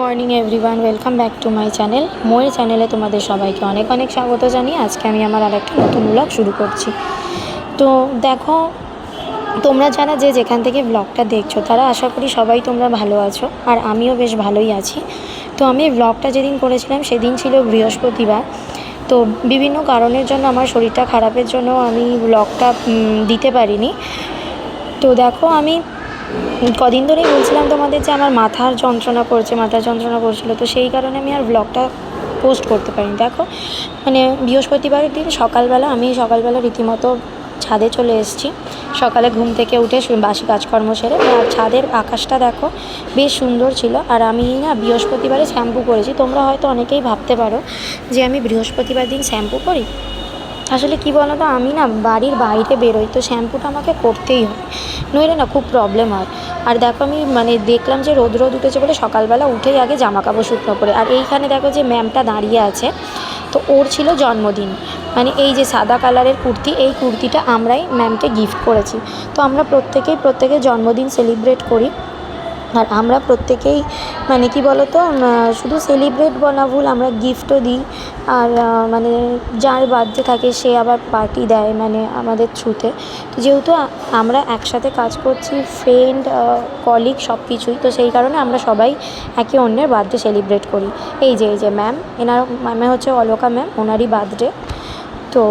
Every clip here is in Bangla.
Morning everyone welcome back to my channel ময়ের চ্যানেলে তোমাদের সবাইকে অনেক অনেক স্বাগত জানিয়ে আজকে আমি আমার আর একটা নতুন ব্লগ শুরু করছি। তো দেখো, তোমরা যারা যে যেখান থেকে ব্লগটা দেখছ, তারা আশা করি সবাই তোমরা ভালো আছো, আর আমিও বেশ ভালোই আছি। তো আমি ব্লগটা যেদিন করেছিলাম, সেদিন ছিল বৃহস্পতিবার। তো বিভিন্ন কারণের জন্য, আমার শরীরটা খারাপের জন্য আমি ব্লগটা দিতে পারিনি। তো দেখো, আমি কদিন ধরেই বলছিলাম তোমাদের যে আমার মাথার যন্ত্রণা করছে, মাথার যন্ত্রণা করছিল, তো সেই কারণে আমি আর ব্লগটা পোস্ট করতে পারিনি। দেখো মানে বৃহস্পতিবারের দিন সকালবেলা আমি সকালবেলা রীতিমতো ছাদে চলে এসেছি। সকালে ঘুম থেকে উঠে বাসি কাজকর্ম সেরে আর ছাদের আকাশটা দেখো, বেশ সুন্দর ছিল। আর আমি না বৃহস্পতিবারে শ্যাম্পু করেছি। তোমরা হয়তো অনেকেই ভাবতে পারো যে আমি বৃহস্পতিবার দিন শ্যাম্পু করি। আসলে কি বলো তো আমি না বাড়ির বাইরে বেরোই, তো শ্যাম্পুটা আমাকে করতেই হয়। নইলে না খুব প্রবলেম হয়। আর দেখো আমি মানে দেখলাম যে রোদ রোদ উঠেছে বলে সকালবেলা উঠেই আগে জামা কাপড় শুকনো করে, আর এইখানে দেখো যে ম্যামটা দাঁড়িয়ে আছে, তো ওর ছিল জন্মদিন। মানে এই যে সাদা কালারের কুর্তি, এই কুর্তিটা আমরাই ম্যামকে গিফট করেছি। তো আমরা প্রত্যেকেই প্রত্যেকের জন্মদিন সেলিব্রেট করি। আর আমরা প্রত্যেকেই মানে কি উম, শুধু সেলিব্রেট বলা ভুল আমরা গিফটও দিই। আর মানে যার বার্থডে থাকে সে আবার পার্টি দেয় মানে আমাদের থ্রুতে তো যেহেতু আমরা একসাথে কাজ করছি ফ্রেন্ড কলিগ সব কিছুই তো সেই কারণে আমরা সবাই একে অন্যের বার্থডে সেলিব্রেট করি। এই যে এই যে ম্যাম এনার ম্যামে হচ্ছে অলোকা ম্যাম ওনারই বার্থডে। তো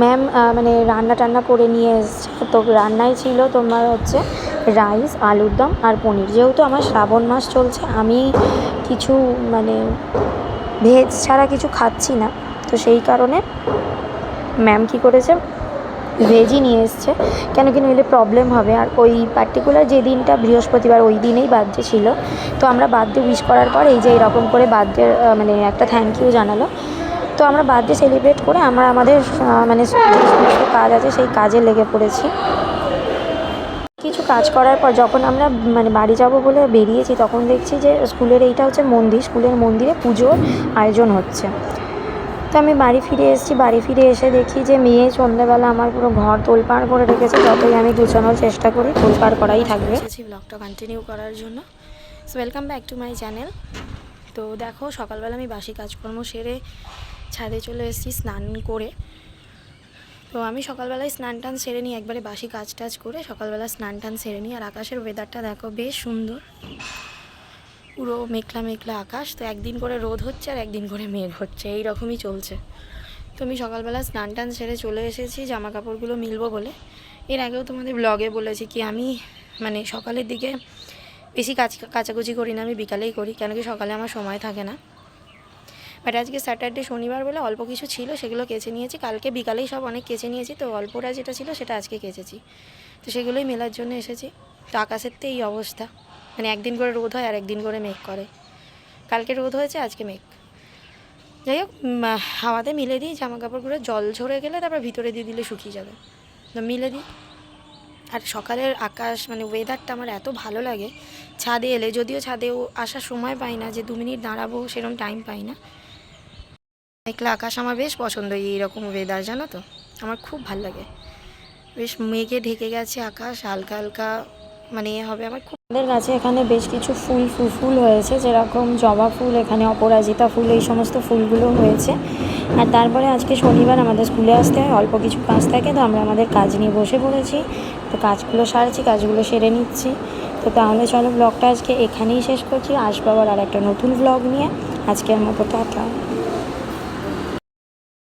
ম্যাম মানে রান্না টান্না করে নিয়ে এসছে। তো রান্নাই ছিল তোমার হচ্ছে রাইস, আলুর দম আর পনির। যেহেতু আমার শ্রাবণ মাস চলছে, আমি কিছু মানে ভেজ ছাড়া কিছু খাচ্ছি না। তো সেই কারণে ম্যাম কী করেছে? ভেজই নিয়ে এসছে। কেন কি নইলে প্রবলেম হবে। আর ওই পার্টিকুলার যে দিনটা বৃহস্পতিবার ওই দিনেই বার্থডে ছিল। তো আমরা বার্থডে উইশ করার পর এই যে এরকম করে বার্থডে মানে একটা থ্যাংক ইউ জানালো। তো আমরা বার্থডে সেলিব্রেট করে আমরা আমাদের মানে যে কাজ আছে সেই কাজে লেগে পড়েছি। কাজ করার পর যখন আমরা মানে বাড়ি যাব বলে বেরিয়েছি, তখন দেখছি যে স্কুলের এইটা হচ্ছে মন্দির, স্কুলের মন্দিরে পুজোর আয়োজন হচ্ছে। তো আমি বাড়ি ফিরে এসেছি, বাড়ি ফিরে এসে দেখি যে মেয়ে সন্ধ্যেবেলা আমার পুরো ঘর তোলপাড় করে রেখেছে, যতই আমি গুছানোর চেষ্টা করি, তোলপাড় করাই থাকবে। ব্লগটা কন্টিনিউ করার জন্য। So welcome back to my channel তো দেখো, সকালবেলা আমি বাসি কাজকর্ম সেরে ছাদে চলে এসেছি, স্নান করে। তো আমি সকালবেলায় স্নান টান সেরে নিই, একবারে বাসি কাজ টাজ করে সকালবেলা স্নান টান সেরে নিই। আর আকাশের ওয়েদারটা দেখো বেশ সুন্দর। পুরো মেঘলা মেঘলা আকাশ। তো একদিন করে রোদ হচ্ছে আর একদিন করে মেঘ হচ্ছে এই রকমই চলছে। তো আমি সকালবেলা স্নান টান সেরে চলে এসেছি জামা কাপড়গুলো মিলবো বলে। এর আগেও তোমাদের ব্লগে বলেছি কি আমি মানে সকালের দিকে বেশি কাজ, কাচাকুচি করি না, আমি বিকালেই করি, কেন কি সকালে আমার সময় থাকে না। বাট আজকে স্যাটারডে, শনিবার বলে অল্প কিছু ছিল, সেগুলো কেচে নিয়েছি। কালকে বিকালেই সব অনেক কেচে নিয়েছি, তো অল্পটা যেটা ছিল সেটা আজকে কেচেছি। তো সেগুলোই মেলার জন্য এসেছি। তো আকাশের তো এই অবস্থা। মানে একদিন করে রোদ হয় আর একদিন করে মেঘ করে। কালকে রোদ হয়েছে, আজকে মেঘ। যাই হোক হাওয়াতে মিলে দিই জামা কাপড়গুলো জল ঝরে গেলে তারপর ভিতরে দিয়ে দিলে শুকিয়ে যাবে। তো মিলে দিই। আর সকালের আকাশ মানে ওয়েদারটা আমার এত ভালো লাগে। ছাদে এলে, যদিও ছাদেও আসার সময় পাই না, যে দু মিনিট দাঁড়াবো সেরকম টাইম পাই না। মেঘলা আকাশ আমার বেশ পছন্দ, এইরকম ওয়েদার জানো তো? আমার খুব ভালো লাগে। বেশ মেঘে ঢেকে গেছে আকাশ, হালকা হালকা মানে হবে আমার খুব আমাদের গাছে এখানে বেশ কিছু ফুল ফুল ফুল হয়েছে, যেরকম জবা ফুল, এখানে অপরাজিতা ফুল, এই সমস্ত ফুলগুলো হয়েছে। আর তারপরে আজকে শনিবার আমাদের স্কুলে আসতে হয়, অল্প কিছু কাজ থাকে, তো আমরা আমাদের কাজ নিয়ে বসে পড়েছি। তো কাজগুলো সারছি, কাজগুলো সেরে নিচ্ছি। তো তাহলে চলো ব্লগটা আজকে এখানেই শেষ করছি, আসব আবার আর একটা নতুন ব্লগ নিয়ে। আজকের মতো টাটা।